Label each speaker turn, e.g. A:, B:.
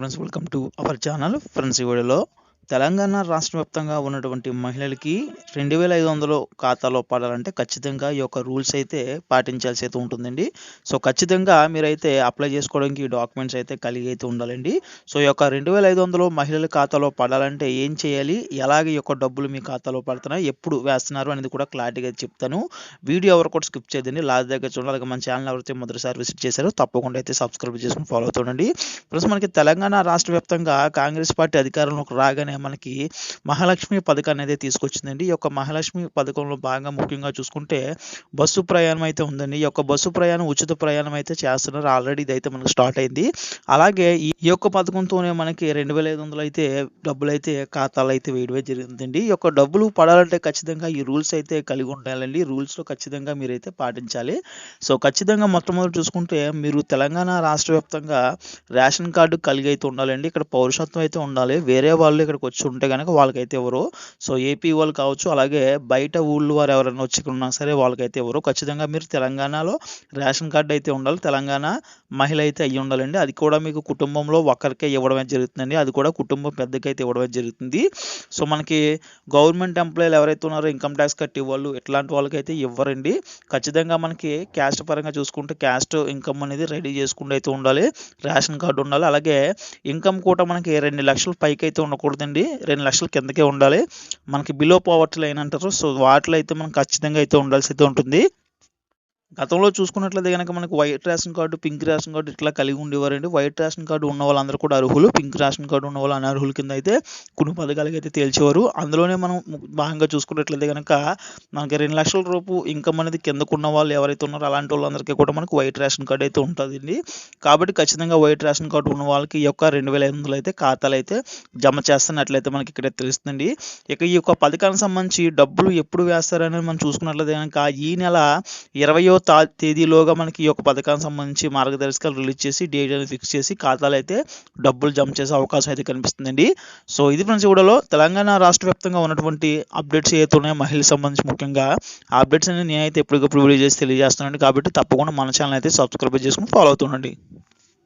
A: Friends welcome to our channel friends ఈ వీడియోలో తెలంగాణ రాష్ట్ర వ్యాప్తంగా ఉన్నటువంటి మహిళలకి రెండు వేల ఐదు వందలు ఖాతాలో పడాలంటే ఖచ్చితంగా ఈ యొక్క రూల్స్ అయితే పాటించాల్సి అయితే ఉంటుందండి. సో ఖచ్చితంగా మీరైతే అప్లై చేసుకోవడానికి డాక్యుమెంట్స్ అయితే కలిగి అయితే ఉండాలండి. సో ఈ యొక్క రెండు వేల ఐదు వందలు మహిళల ఖాతాలో పడాలంటే ఏం చేయాలి? ఎలాగ ఈ యొక్క డబ్బులు మీ ఖాతాలో పడుతున్నాయి? ఎప్పుడు వేస్తున్నారు? అనేది కూడా క్లారిటీగా చెప్తాను. వీడియో ఎవరు కూడా స్కిప్ చేయదండి. లాస్ట్ దగ్గర చూడాలి అలాగే మన ఛానల్ ఎవరైతే మొదటిసారి విజిట్ చేశారో తప్పకుండా అయితే సబ్స్క్రైబ్ చేసుకుని ఫాలో అవుతుండండి ప్లస్ మనకి తెలంగాణ రాష్ట్ర వ్యాప్తంగా కాంగ్రెస్ పార్టీ అధికారంలోకి రాగానే మనకి మహాలక్ష్మి పథకాన్ని అయితే తీసుకొచ్చిందండి. ఈ యొక్క మహాలక్ష్మి పథకంలో భాగంగా ముఖ్యంగా చూసుకుంటే బస్సు ప్రయాణం అయితే ఉందండి. ఈ యొక్క బస్సు ప్రయాణం ఉచిత ప్రయాణం అయితే చేస్తున్నారు. ఆల్రెడీ ఇది అయితే మనకు స్టార్ట్ అయింది. అలాగే ఈ యొక్క పథకంతోనే మనకి రెండు వేల ఐదు వందలు అయితే డబ్బులు అయితే ఖాతాలు అయితే వేయడమే జరిగిందండి. ఈ యొక్క డబ్బులు పడాలంటే ఖచ్చితంగా ఈ రూల్స్ అయితే కలిగి ఉండాలండి. రూల్స్లో ఖచ్చితంగా మీరైతే పాటించాలి. సో ఖచ్చితంగా మొట్టమొదటి చూసుకుంటే మీరు తెలంగాణ రాష్ట్ర వ్యాప్తంగా రేషన్ కార్డు కలిగి అయితే ఉండాలండి. ఇక్కడ పౌరసత్వం అయితే ఉండాలి. వేరే వాళ్ళు ఇక్కడికి వచ్చి ఉంటే కనుక వాళ్ళకైతే ఎవరు సో ఏపీ వాళ్ళు కావచ్చు అలాగే బయట ఊళ్ళు వారు ఎవరైనా వచ్చి ఉన్నా సరే వాళ్ళకైతే ఎవరు ఖచ్చితంగా మీరు తెలంగాణలో రేషన్ కార్డు అయితే ఉండాలి తెలంగాణ మహిళ అయితే అయ్యి ఉండాలండి. అది కూడా మీకు కుటుంబంలో ఒక్కరికే ఇవ్వడమే జరుగుతుందండి. అది కూడా కుటుంబం పెద్దకైతే ఇవ్వడమే జరుగుతుంది. సో మనకి గవర్నమెంట్ ఎంప్లాయీలు ఎవరైతే ఉన్నారో ఇన్కమ్ ట్యాక్స్ కట్టి వాళ్ళు ఇట్లాంటి వాళ్ళకైతే ఇవ్వరండి. ఖచ్చితంగా మనకి క్యాస్ట్ పరంగా చూసుకుంటే క్యాస్ట్ ఇన్కమ్ అనేది రెడీ చేసుకుంటూ అయితే ఉండాలి రేషన్ కార్డు ఉండాలి. అలాగే ఇన్కమ్ కూడా మనకి రెండు లక్షల పైకి అయితే ఉండకూడదండి. రెండు లక్షల కిందకే ఉండాలి. మనకి బిలో పవర్టీ లైన్ అంటారు. సో వాటిలో అయితే మనం ఖచ్చితంగా అయితే ఉండాల్సి అయితే ఉంటుంది. గతంలో చూసుకున్నట్లయితే కనుక మనకు white ration card pink ration card ఇట్లా కలిగి ఉండేవారండి. వైట్ రేషన్ కార్డు ఉన్న వాళ్ళందరూ కూడా అర్హులు. పింక్ రేషన్ కార్డు ఉన్న వాళ్ళు అనర్హుల కింద అయితే కొన్ని పథకాలకి అయితే తేల్చేవారు. అందులోనే మనం భాగంగా చూసుకున్నట్లయితే కనుక మనకి రెండు లక్షల రూపు ఇన్కమ్ అనేది కిందకున్న వాళ్ళు ఎవరైతే ఉన్నారో అలాంటి వాళ్ళందరికీ కూడా మనకు వైట్ రేషన్ కార్డు అయితే ఉంటుందండి. కాబట్టి ఖచ్చితంగా వైట్ రేషన్ కార్డు ఉన్న వాళ్ళకి ఈ యొక్క రెండు వేల ఐదు వందలు అయితే ఖాతాలు అయితే జమ చేస్తున్నట్లయితే మనకి ఇక్కడ తెలుస్తుంది ఇక ఈ యొక్క పథకానికి సంబంధించి డబ్బులు ఎప్పుడు వేస్తారనేది మనం చూసుకున్నట్లయితే కనుక ఈ నెల ఇరవయో తా తేదీలోగా మనకి ఈ యొక్క పథకానికి సంబంధించి మార్గదర్శకాలు రిలీజ్ చేసి డేట్ అనేది ఫిక్స్ చేసి ఖాతాలు అయితే డబ్బులు జమ చేసే అవకాశం అయితే కనిపిస్తుందండి. సో ఇది ఫ్రెండ్స్ కూడా తెలంగాణ రాష్ట్ర వ్యాప్తంగా ఉన్నటువంటి అప్డేట్స్ ఏవైతే ఉన్నాయో మహిళలకు సంబంధించి ముఖ్యంగా ఆ అప్డేట్స్ అనేది నేనైతే ఎప్పటికప్పుడు వీడియో చేసి తెలియజేస్తున్నాను కాబట్టి తప్పకుండా మన ఛానల్ అయితే సబ్స్క్రైబ్ చేసుకుని ఫాలో అవుతుండండి.